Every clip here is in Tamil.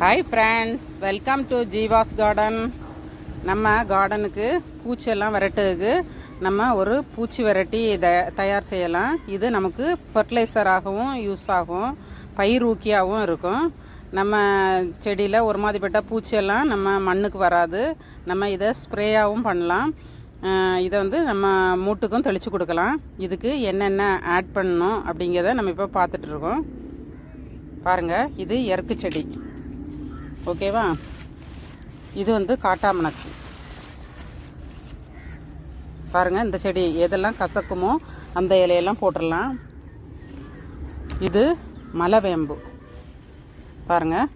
Hi friends welcome to Jeeva's garden நம்ம கார்டனுக்கு பூச்சியெல்லாம் விரட்டுறதுக்கு நம்ம ஒரு பூச்சி விரட்டி த தயார் செய்யலாம். இது நமக்கு ஃபர்டிலைசராகவும் யூஸ் ஆகும். பயிர் ஊக்கியாகவும் இருக்கும். நம்ம செடியில் ஒரு மாதிரிப்பட்ட பூச்சியெல்லாம் நம்ம மண்ணுக்கு வராது. நம்ம இதை ஸ்ப்ரேயாகவும் பண்ணலாம். இதை வந்து நம்ம மூட்டுக்கும் தெளித்து கொடுக்கலாம். இதுக்கு என்னென்ன ஆட் பண்ணணும் அப்படிங்கிறத நம்ம இப்போ பார்த்துட்டு இருக்கோம். பாருங்கள் இது எருக்கு செடி. ஓகேவா? இது வந்து காட்டாமணக்கு பாருங்கள் இந்த செடி எதெல்லாம் கசக்குமோ அந்த இலையெல்லாம் போட்டுடலாம். இது மலவேம்பு. பாருங்கள்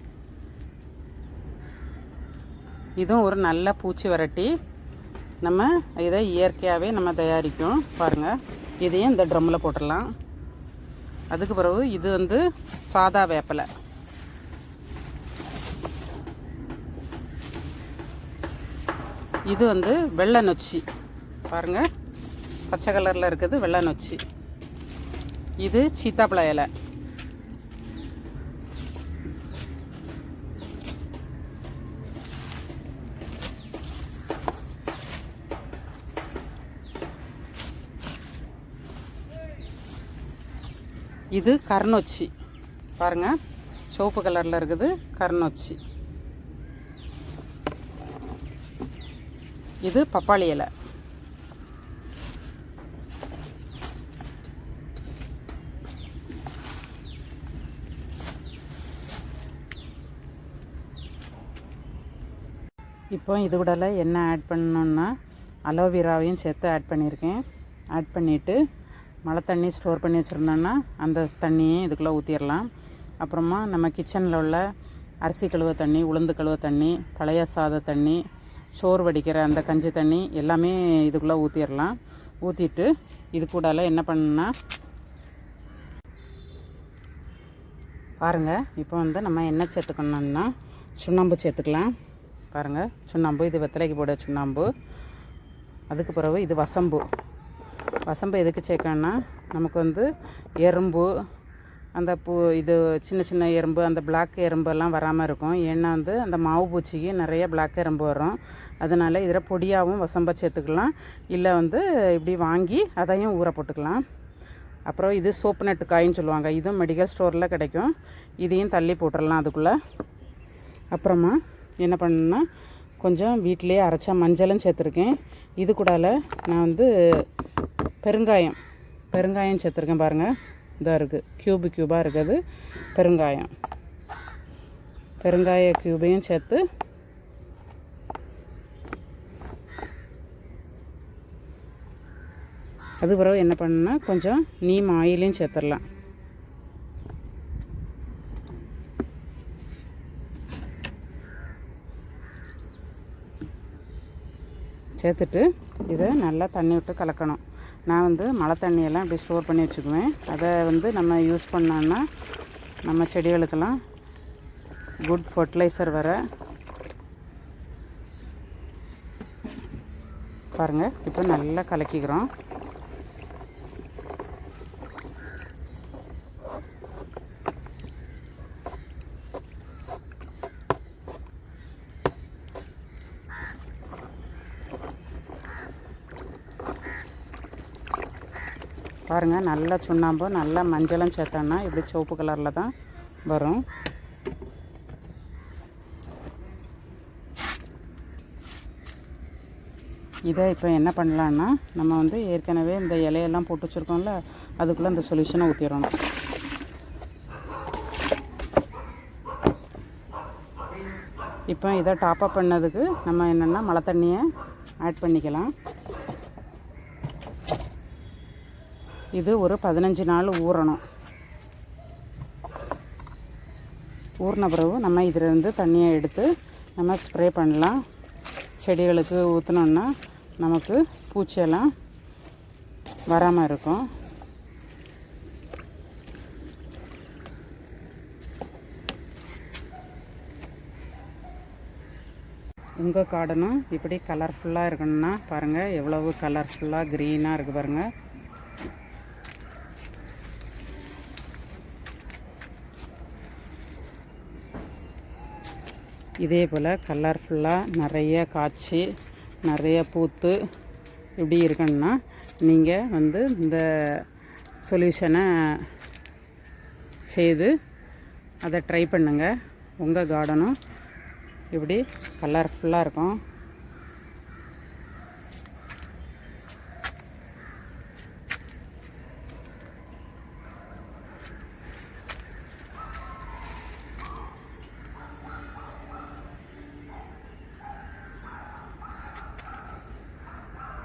இதுவும் ஒரு நல்ல பூச்சி வரட்டி நம்ம இதை இயற்கையாகவே நம்ம தயாரிக்கும். பாருங்கள் இதையும் இந்த ட்ரம்மில் போட்டுடலாம். அதுக்கு பிறகு இது வந்து சாதா வேப்பலை. இது வந்து வெள்ளை நொச்சி. பாருங்கள் பச்சை கலரில் இருக்குது வெள்ளை நொச்சி. இது சீத்தாப்பழ இலை. இது கருநொச்சி. பாருங்கள் சிவப்பு கலரில் இருக்குது கருநொச்சி. இது பப்பாளி இலை. இப்போ இது கூடல என்ன ஆட் பண்ணணுன்னா அலோவேராவையும் சேர்த்து ஆட் பண்ணியிருக்கேன். ஆட் பண்ணிவிட்டு மழை தண்ணி ஸ்டோர் பண்ணி வச்சுருந்தோன்னா அந்த தண்ணியை இதுக்குள்ளே ஊற்றிடலாம் அப்புறமா நம்ம கிச்சனில் உள்ள அரிசி கழுவ தண்ணி உளுந்து கழுவ தண்ணி பழைய சாத தண்ணி சோறு வடிக்கிற அந்த கஞ்சி தண்ணி எல்லாமே இதுக்குள்ளே ஊற்றிடலாம் ஊற்றிட்டு இது கூடால என்ன பண்ணுன்னா பாருங்கள் இப்போ வந்து நம்ம என்ன சேர்த்துக்கணும்னா சுண்ணாம்பு சேர்த்துக்கலாம். பாருங்கள் சுண்ணாம்பு இது வெத்தலைக்கு போட சுண்ணாம்பு. அதுக்கு பிறகு இது வசம்பு. வசம்பு எதுக்கு சேர்க்கணும்னா நமக்கு வந்து எறும்பு அந்த பூ இது சின்ன சின்ன எறும்பு அந்த பிளாக் எறும்பெல்லாம் வராமல் இருக்கும். ஏன்னா வந்து அந்த மாவு பூச்சிக்கு நிறைய பிளாக் எறும்பு வரும். அதனால் இதில் பொடியாகவும் வசம்பை சேர்த்துக்கலாம். இல்லை வந்து இப்படி வாங்கி அதையும் ஊற போட்டுக்கலாம். அப்புறம் இது சோப்பு நட்டு காயின்னு சொல்லுவாங்க. இதுவும் மெடிக்கல் ஸ்டோரில் கிடைக்கும். இதையும் தள்ளி போட்டுடலாம் அதுக்குள்ளே. அப்புறமா என்ன பண்ணணும்னா கொஞ்சம் வீட்டிலேயே அரைச்ச மஞ்சளும் சேர்த்துருக்கேன். இது கூடால நான் வந்து பெருங்காயம் பெருங்காயம் சேர்த்துருக்கேன் பாருங்கள் இதாக இருக்குது க்யூபு க்யூபாக இருக்குது. பெருங்காயம். பெருங்காய க்யூபையும் சேர்த்து அது பிறகு என்ன பண்ணுன்னா கொஞ்சம் நீம் ஆயிலையும் சேர்த்துடலாம். சேர்த்துட்டு இதை நல்லா தண்ணி விட்டு கலக்கணும். நான் வந்து மழை தண்ணியெல்லாம் இப்படி ஸ்டோர் பண்ணி வச்சுக்குவேன். அதை வந்து நம்ம யூஸ் பண்ணோன்னா நம்ம செடிகளுக்கெல்லாம் குட் ஃபர்டிலைசர் வர பாருங்கள் இப்போ நல்லா கலக்கிக்கிறோம். பாருங்கள் நல்லா சுண்ணாம்பு நல்லா மஞ்சளும் சேர்த்தோன்னா இப்படி சிவப்பு கலரில் தான் வரும். இதை இப்போ என்ன பண்ணலான்னா நம்ம வந்து ஏற்கனவே இந்த இலையெல்லாம் போட்டு வச்சுருக்கோம்ல அதுக்குள்ளே இந்த சொல்யூஷனை ஊற்றிடணும் இப்போ இதை டாப்அப் பண்ணதுக்கு நம்ம என்னென்னா மழை தண்ணியை ஆட் பண்ணிக்கலாம். இது ஒரு பதினஞ்சு நாள் ஊறணும். ஊறின பிறகு நம்ம இதிலிருந்து தண்ணியை எடுத்து நம்ம ஸ்ப்ரே பண்ணலாம். செடிகளுக்கு ஊற்றினோன்னா நமக்கு பூச்சியெல்லாம் வராமல் இருக்கும். உங்கள் கார்டனும் இப்படி கலர்ஃபுல்லாக இருக்கணும்னா பாருங்கள் எவ்வளவு கலர்ஃபுல்லாக க்ரீனாக இருக்குது பாருங்கள் இதே போல் கலர்ஃபுல்லாக நிறைய காய்ச்சி நிறைய பூத்து இப்படி இருக்கணும்னா நீங்கள் வந்து இந்த சொல்யூஷனை செய்து அதை ட்ரை பண்ணுங்கள் உங்கள் கார்டனும் இப்படி கலர்ஃபுல்லாக இருக்கும்.